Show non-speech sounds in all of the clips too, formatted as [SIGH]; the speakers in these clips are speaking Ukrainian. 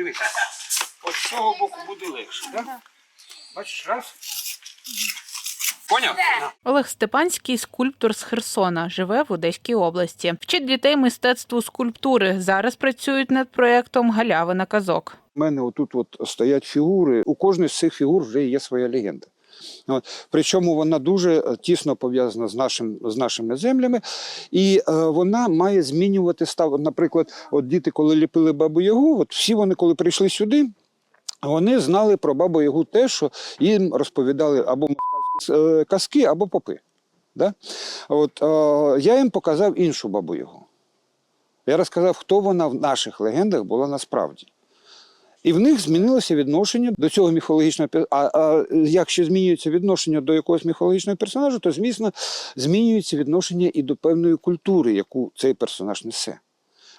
Дивись. От з цього боку буде легше, так? Бачиш, раз. Поняв? Олег Степанський скульптор з Херсона, живе в Одеській області. Вчить дітей мистецтву скульптури. Зараз працюють над проєктом Галявина казок. У мене отут от стоять фігури. У кожної з цих фігур вже є своя легенда. От. Причому вона дуже е, тісно пов'язана з, нашим, з нашими землями, і е, вона має змінювати став. Наприклад, от діти, коли ліпили бабу Ягу, от всі вони, коли прийшли сюди, вони знали про бабу Ягу те, що їм розповідали або е, казки, або попи. Да? От, е, я їм показав іншу бабу Ягу. Я розказав, хто вона в наших легендах була насправді. І в них змінилося відношення до цього міфологічного А, а якщо змінюється відношення до якогось міфологічного персонажу, то, звісно, змінюється відношення і до певної культури, яку цей персонаж несе.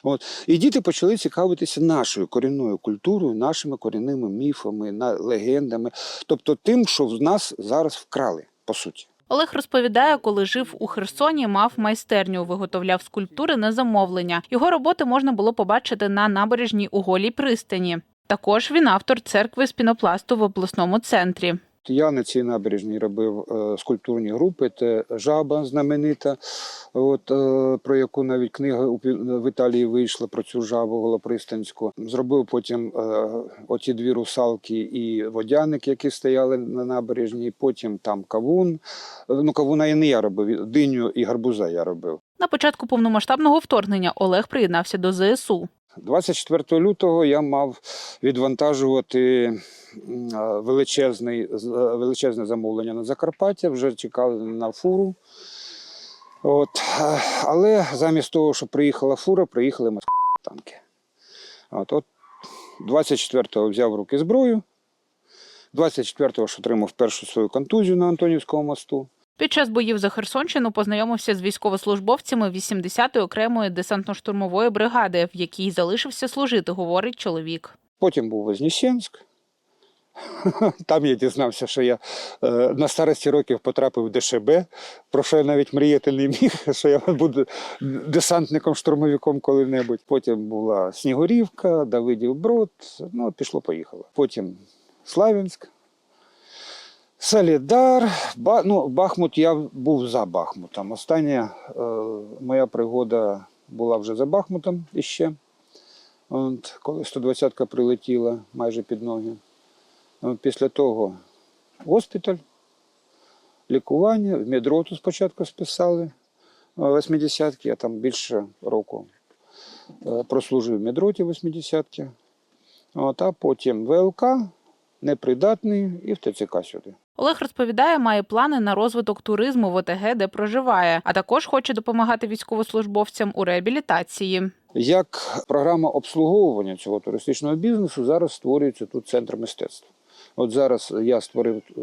От. І діти почали цікавитися нашою корінною культурою, нашими корінними міфами, легендами, тобто тим, що в нас зараз вкрали, по суті. Олег розповідає, коли жив у Херсоні, мав майстерню, виготовляв скульптури на замовлення. Його роботи можна було побачити на набережній у голій пристані. Також він автор церкви з пінопласту в обласному центрі. Я на цій набережній робив е, скульптурні групи. Це жаба знаменита, от, е, про яку навіть книга в Італії вийшла про цю жабу голопристанську. Зробив потім е, оті дві русалки і водяник, які стояли на набережній. Потім там кавун. Ну, кавуна і не я робив, диню і гарбуза я робив. На початку повномасштабного вторгнення Олег приєднався до ЗСУ. 24 лютого я мав відвантажувати е, величезне замовлення на Закарпаття, вже чекали на фуру. От. Але замість того, щоб приїхала фура, приїхали москальські танки. От, от 24-го взяв в руки зброю, 24-го ж отримав першу свою контузію на Антонівському мосту. Під час боїв за Херсонщину познайомився з військовослужбовцями 80-ї окремої десантно-штурмової бригади, в якій залишився служити, говорить чоловік. Потім був Вознесенськ. [LAUGHS] Там я дізнався, що я е, на старості років потрапив в ДШБ, про що я навіть мріяти не міг, [LAUGHS] що я буду десантником-штурмовиком коли-небудь. Потім була Снігурівка, Давидів Брод, ну, пішло-поїхало. Потім Славянськ, Солідар, Ба, ну, Бахмут я був за Бахмутом. Остання е, моя пригода була вже за Бахмутом іще. От, коли 120-ка прилетіла майже під ноги. Після того госпіталь, лікування, в медроту спочатку списали 80-ки, я там більше року е, прослужив в медроті 80-ки. От, а потім ВЛК, непридатний і в ТЦК сюди. Олег розповідає, має плани на розвиток туризму в ОТГ, де проживає, а також хоче допомагати військовослужбовцям у реабілітації. Як програма обслуговування цього туристичного бізнесу зараз створюється тут центр мистецтва. От зараз я створив е,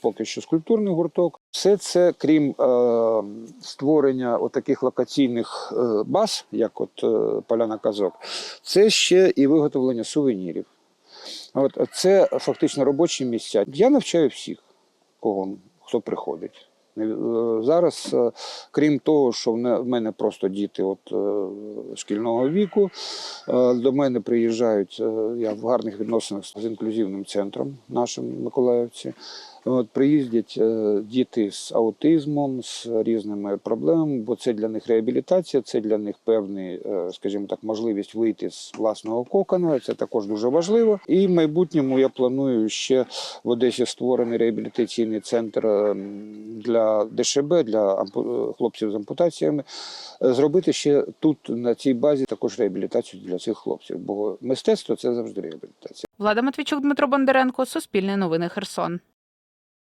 поки що скульптурний гурток. Все це, крім е, створення отаких локаційних е, баз, як от е, Поляна Казок, це ще і виготовлення сувенірів. От це фактично робочі місця. Я навчаю всіх, кого хто приходить. Е, Зараз, е, крім того, що в мене просто діти от, е, шкільного віку, до мене приїжджають, я в гарних відносинах з інклюзивним центром нашим Миколаївці. От, приїздять е, діти з аутизмом, з різними проблемами, бо це для них реабілітація, це для них певний, е, скажімо так, можливість вийти з власного кокона. Це також дуже важливо. І в майбутньому я планую ще в Одесі створений реабілітаційний центр е, для ДШБ, для хлопців з ампутаціями. Зробити ще тут на цій базі також реабілітацію для цих хлопців, бо мистецтво це завжди реабілітація. Влада Матвійчук, Дмитро Бондаренко, Суспільне новини Херсон.